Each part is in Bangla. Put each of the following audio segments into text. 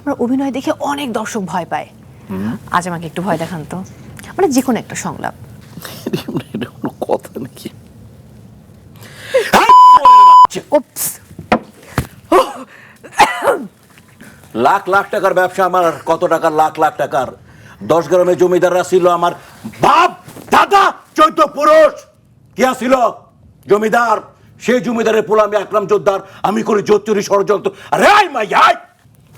আপনার অভিনয় দেখে অনেক দর্শক ভয় পায়। আজ আমাকে একটু ভয় দেখান তো। মানে যে কোনো একটা সংলাপ। কথা নাকি লাখ লাখ টাকার ব্যবসা আমার কত টাকার লাখ লাখ টাকার? দশ গ্রামে জমিদাররা ছিল আমার বাপ, দাদা, চৈত পুরুষ। কি ছিল? জমিদার। সেই জমিদারের পোলা আমি আকরাম যোদ্ধার আমি করি জোচ্চুরি ষড়যন্ত্র। আরে মাই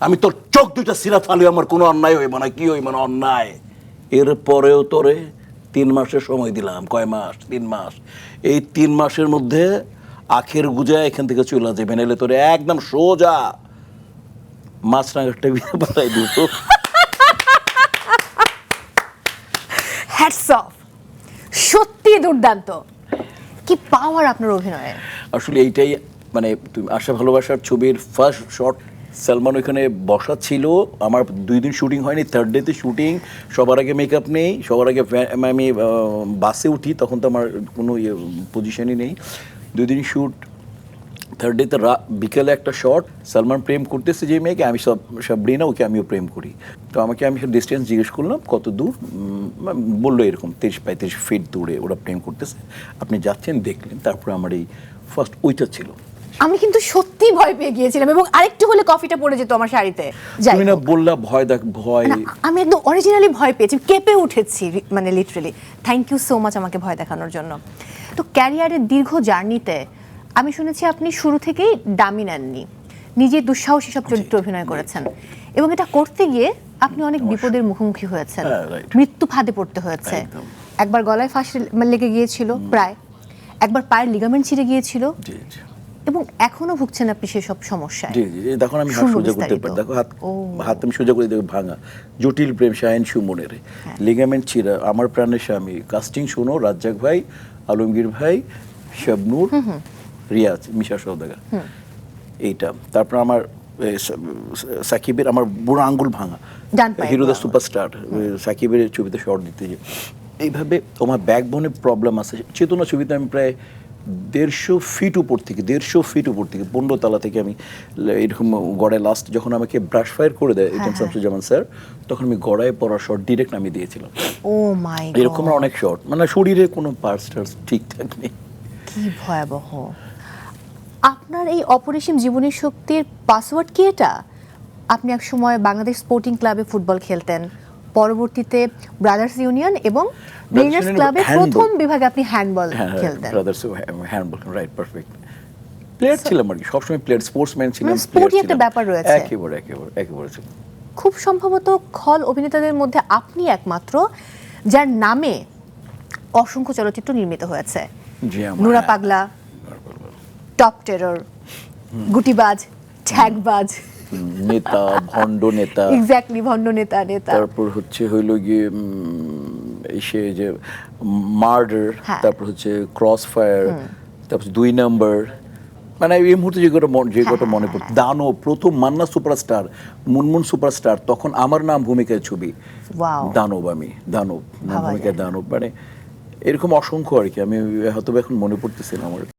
আমি তোর চোখ দুটা সিরা ফালি আমার কোনো অন্যায় হইব না। কি হইব না অন্যায়? এরপরেও তোরে তিন মাসের সময় দিলাম। কয় মাস? তিন মাস। এই তিন মাসের মধ্যে আখের গুজা এখান থেকে চলে যাবে। নাহলে তোরে একদম সোজা মাছরাঙাটা বিয়ে পাঠাই দিব। হ্যাটস অফ সত্যি দুর্দান্ত। কি পাওয়ার আপনার অভিনয়ে। আসলে এইটাই মানে তুমি আশা ভালোবাসার ছবির ফার্স্ট শট সালমান ওইখানে বসা ছিল। আমার দুই দিন শুটিং হয়নি থার্ড ডেতে শুটিং সবার আগে মেকআপ নেই, সবার আগে আমি বাসে উঠি, তখন তো আমার কোনো ইয়ে পজিশনই নেই। দুই দিন শ্যুট থার্ড ডেতে রা বিকেলে একটা শট সালমান প্রেম করতেছে যে মেয়েকে, আমি সব সাবরিনা ওকে আমিও প্রেম করি। তো আমাকে আমি ডিস্টেন্স জিজ্ঞেস করলাম, কত দূর? বলল এরকম, তিরিশ পঁয়ত্রিশ ফিট দূরে, ওরা প্রেম করতেছে। আপনি যাচ্ছেন, দেখলেন। তারপরে আমার এই ফার্স্ট ওইটা ছিল। আমি কিন্তু সত্যি ভয় পেয়ে গিয়েছিলাম এবং আরেকটু হলে কফিটা পড়ে যেত আমার শাড়িতে। তুমি না বললা ভয় দেখ ভয় আমি একদম অরিজিনালি ভয় পেয়েছি কেঁপে উঠেছি মানে literally thank you so much আমাকে ভয় দেখানোর জন্য। তো ক্যারিয়ারের দীর্ঘ জার্নিতে আমি শুনেছি আপনি শুরু থেকেই দামি নেননি। নিজে দুঃসাহসী সব চরিত্র অভিনয় করেছেন। এবং এটা করতে গিয়ে আপনি অনেক বিপদের মুখোমুখি হয়েছেন। হ্যাঁ, মৃত্যু ফাঁদে পড়তে হয়েছে। একবার গলায় ফাঁস লেগে গিয়েছিল প্রায়। একবার পায়ের লিগামেন্ট ছিঁড়ে গিয়েছিল। এবং এখনও ভুগছেন আপনি সেসব সমস্যায়। জি জি এই দেখো আমি হাত সোজা করতে পারি। দেখো হাত হাত আমি সোজা করে দেখো ভাঙা। জটিল প্রেম শাহিন সুমনের। হ্যাঁ। লিগামেন্ট ছিঁড়া। আমার প্রাণের স্বামী। কাস্টিং শোনো রাজ্জাক ভাই আলমগীর ভাই শাবনূর রিয়াজ মিশা সৌদাগর এইটা। তারপর আমার সাকিবের আমার বুড়ো আঙ্গুল ভাঙা। Hero the superstar. সাকিবের ছবিতে শর্ট দিতে যে এইভাবে আমার ব্যাকবোনে প্রবলেম আছে। চেতনা ছবিতে আমি প্রায় দেড়শো ফিট উপর থেকে দেড়শো ফিট উপর থেকে পনেরো তলা থেকে আমি এরকম গড়ায় লাস্ট যখন আমাকে ব্রাশ ফায়ার করে দেয় এটিএম শামসুজ্জামান স্যার তখন আমি গড়ায় পড়া শট ডিরেক্ট আমি দিয়েছিলাম। ও মাই এরকম অনেক শট মানে শরীরে কোনো পার্টস টার্স ঠিকঠাক নেই। কি ভয়াবহ। আপনার এই অপরিসীম জীবনী শক্তির পাসওয়ার্ড কি এটা? আপনি এক সময় বাংলাদেশ স্পোর্টিং ক্লাবে ফুটবল খেলতেন। পরবর্তীতে ব্রাদার্স ইউনিয়ন এবং ব্রেনার্স ক্লাবে প্রথম বিভাগে আপনি হ্যান্ডবল হ্যাঁ খেলতেন brothers handball right perfect player ছিলাম আর কি সবসময় প্লেয়ার স্পোর্টসম্যান ছিলাম sporty একটা। ব্যাপার রয়েছে। একেবারে একেবারে একেবারে ছিল। খুব সম্ভবত খল অভিনেতাদের মধ্যে আপনি একমাত্র যার নামে অসংখ্য চলচ্চিত্র নির্মিত হয়েছে জি আমার নুরা হ্যাঁ। পাগলা টপ টেরর গুটিবাজ ঠ্যাগবাজ নেতা ভণ্ড নেতা। এক্স্যাক্টলি ভণ্ড নেতা নেতা। তারপর হচ্ছে হইল গিয়ে এসে যে মার্ডার হ্যাঁ। তারপর হচ্ছে ক্রস ফায়ার তারপর দুই নাম্বার মানে এই মুহূর্তে যে কটা মন- যে হ্যাঁ, কটা মনে পড়ছে। দানো প্রথম মান্না সুপারস্টার মুনমুন সুপারস্টার তখন আমার নাম ভূমিকায় ছবি. দানব আমি দানব ভূমিকায় দানব। মানে এরকম অসংখ্য আর কি। আমি হয়তো এখন মনে পড়তেছে না আমার।